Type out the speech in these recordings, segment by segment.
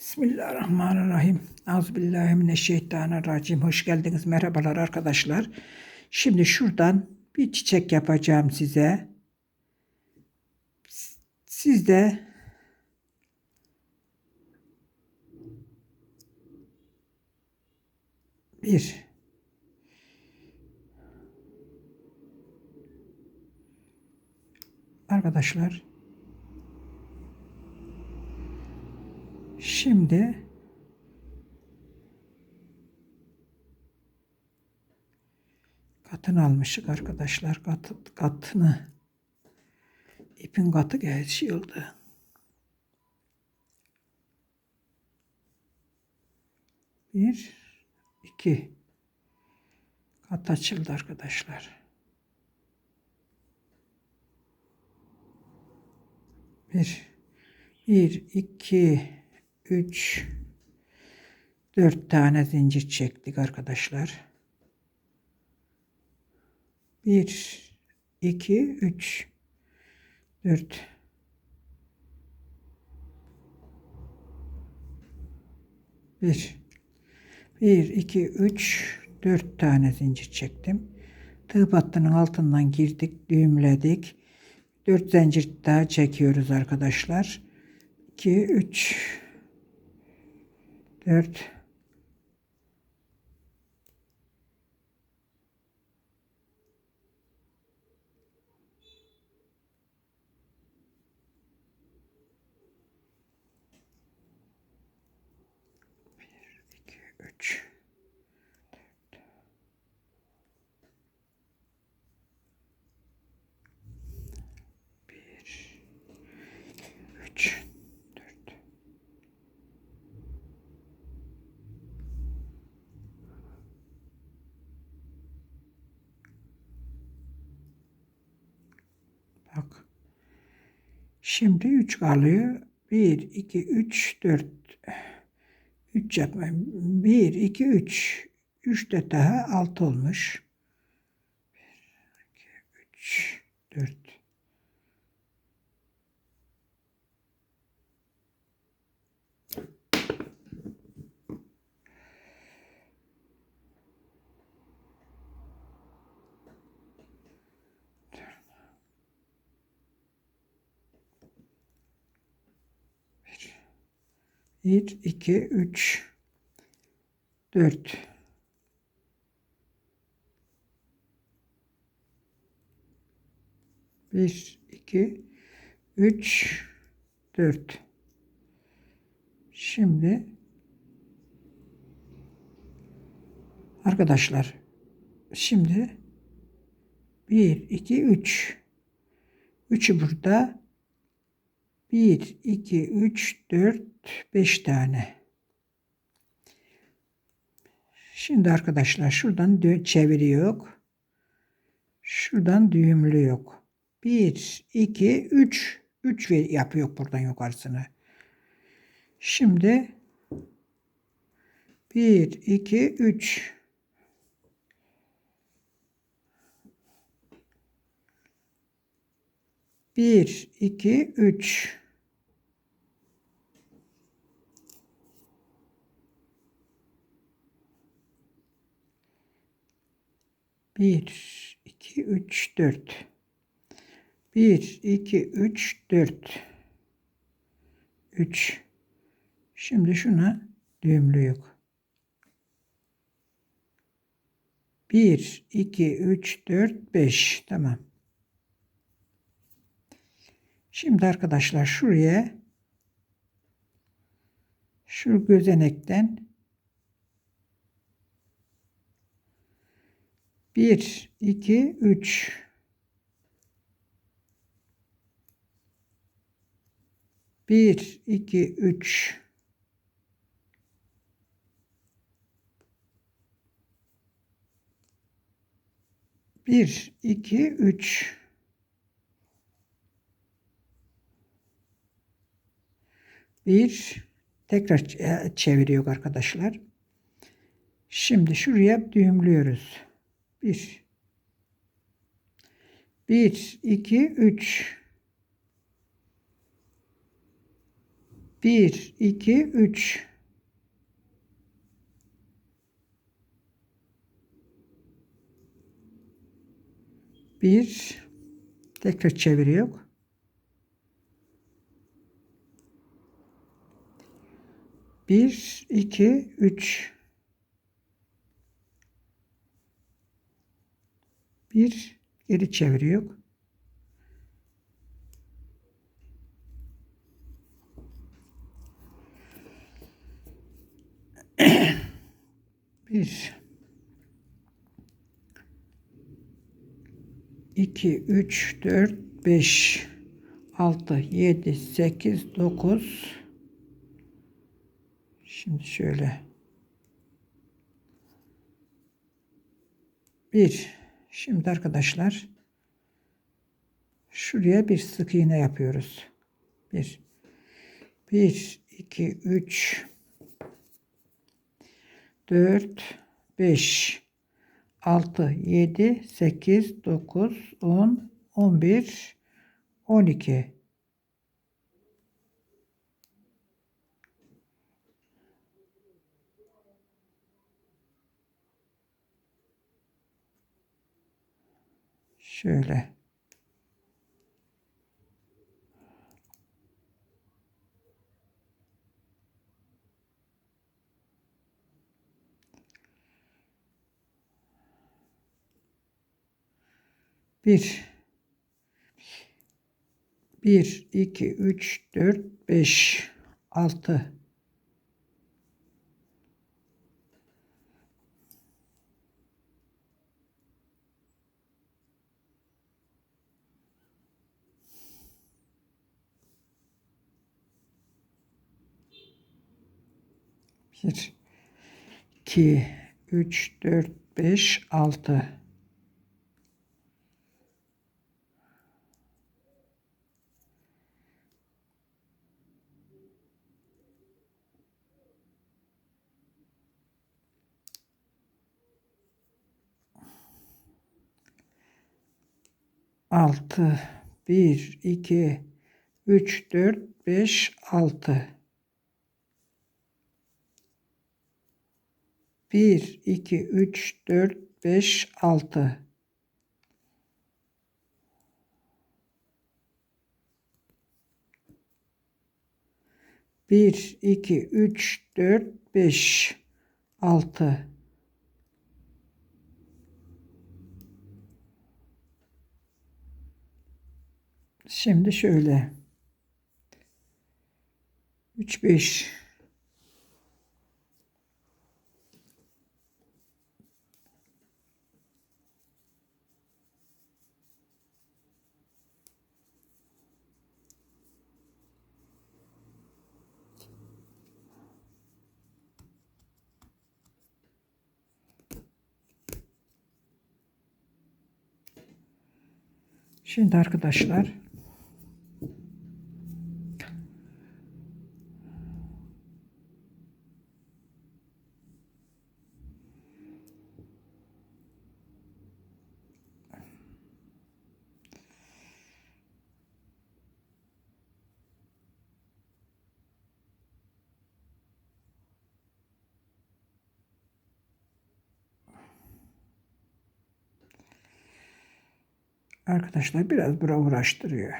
Bismillahirrahmanirrahim. Euzubillahimineşşeytanirracim. Hoş geldiniz. Merhabalar arkadaşlar. Şimdi şuradan bir çiçek yapacağım size. Siz de bir arkadaşlar Şimdi katını almışık arkadaşlar. Katı, katını ipin katı geçiyordu. Bir, iki. Kat açıldı arkadaşlar. Bir, bir, iki, üç, dört tane zincir çektik arkadaşlar. Bir, iki, üç, dört. Bir, bir, iki, üç, dört tane zincir çektim. Tığ battının altından girdik, düğümledik. Dört zincir daha çekiyoruz arkadaşlar. 2, 3, 4, bir, iki, üç, dört. Bir, iki, üç, dört. Bak. Şimdi 3 kalıyor. 1, 2, 3, 4. 3 yapmayın. 1, 2, 3. 3 de daha 6 olmuş. 1, 2, 3, 1, 2, 3, 4. Bir, iki, üç, dört. Şimdi arkadaşlar şimdi bir, iki, üç. Üçü burada. Bir, iki, üç, dört, beş tane. Şimdi arkadaşlar şuradan dö- çeviriyor. Şuradan düğümlü yok. Bir, iki, üç. Üç ve yapıyor buradan yukarısını. Şimdi bir, iki, üç. Bir, iki, üç. Bir, iki, üç, dört. Bir, iki, üç, dört. Üç. Şimdi şuna düğümlü yok. Bir, iki, üç, dört, beş. Tamam. Şimdi arkadaşlar şuraya şu gözenekten bir, iki, üç. Bir, iki, üç. Bir, iki, üç. Bir tekrar ç- çeviriyor arkadaşlar. Şimdi şuraya düğümlüyoruz. Bir. Bir, iki, üç. 1, 2, 3. Bir tekrar çeviriyor. Bir, iki, üç. Bir geri çeviriyor. Bir. iki, üç, dört, beş, altı, yedi, sekiz, dokuz. Şimdi şöyle. Bir. Şimdi arkadaşlar şuraya bir sık iğne yapıyoruz. Bir. Bir, iki, üç, 4, 5, 6, 7, 8, 9, 10, 11, 12. Şöyle. Bir. Bir, iki, üç, dört, beş, altı. Bir, iki, üç, dört, beş, altı. altı, bir, iki, üç, dört, beş, altı. Bir, iki, üç, dört, beş, altı. Bir, iki, üç, dört, beş, altı. Şimdi şöyle. 3 5 Şimdi arkadaşlar Arkadaşlar biraz bura uğraştırıyor.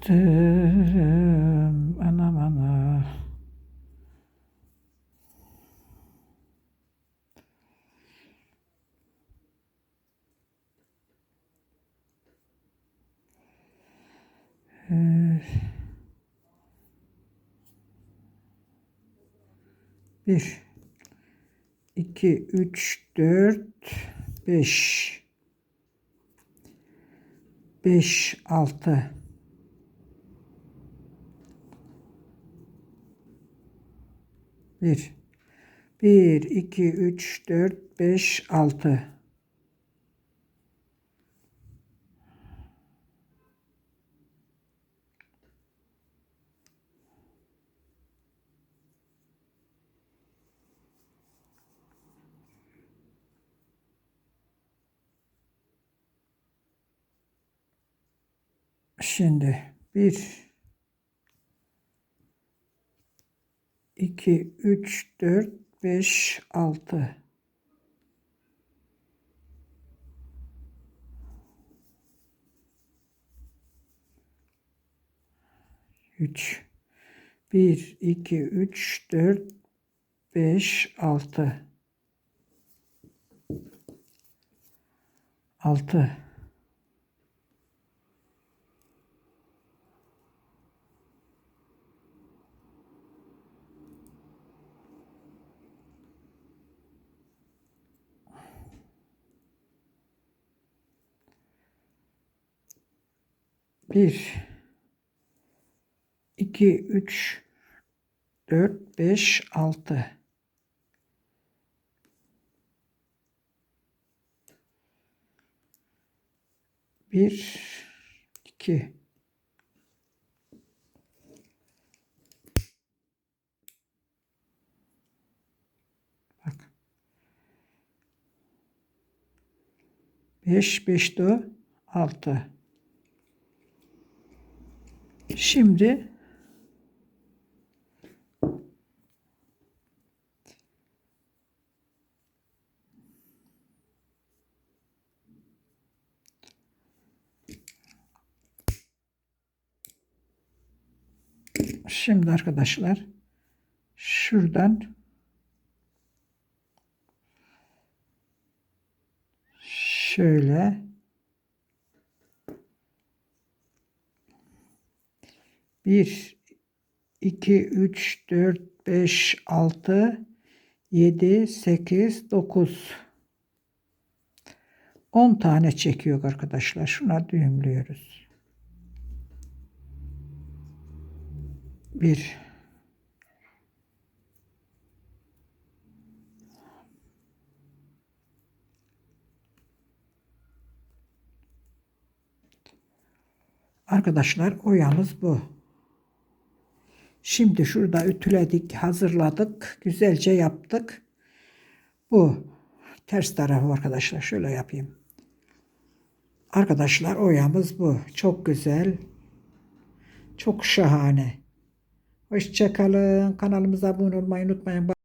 Açtım anam ana. Bir, iki, üç, dört, beş. Beş, altı. Bir. Bir, iki, üç, dört, beş, altı. Şimdi bir, iki, üç, dört, beş, altı. Üç. Bir, iki, üç, dört, beş, altı. Altı. Bir, iki, üç, dört, beş, altı. Bir, iki. Bak. Beş, beş de o, altı. Şimdi Şimdi arkadaşlar şuradan şöyle bir, iki, üç, dört, beş, altı, yedi, sekiz, dokuz. On tane çekiyor arkadaşlar. Şuna düğümlüyoruz. Bir. Arkadaşlar oyamız bu. Şimdi şurada ütüledik, hazırladık, güzelce yaptık. Bu ters tarafı arkadaşlar şöyle yapayım. Arkadaşlar oyamız bu. Çok güzel. Çok şahane. Hoşçakalın. Kanalımıza abone olmayı unutmayın.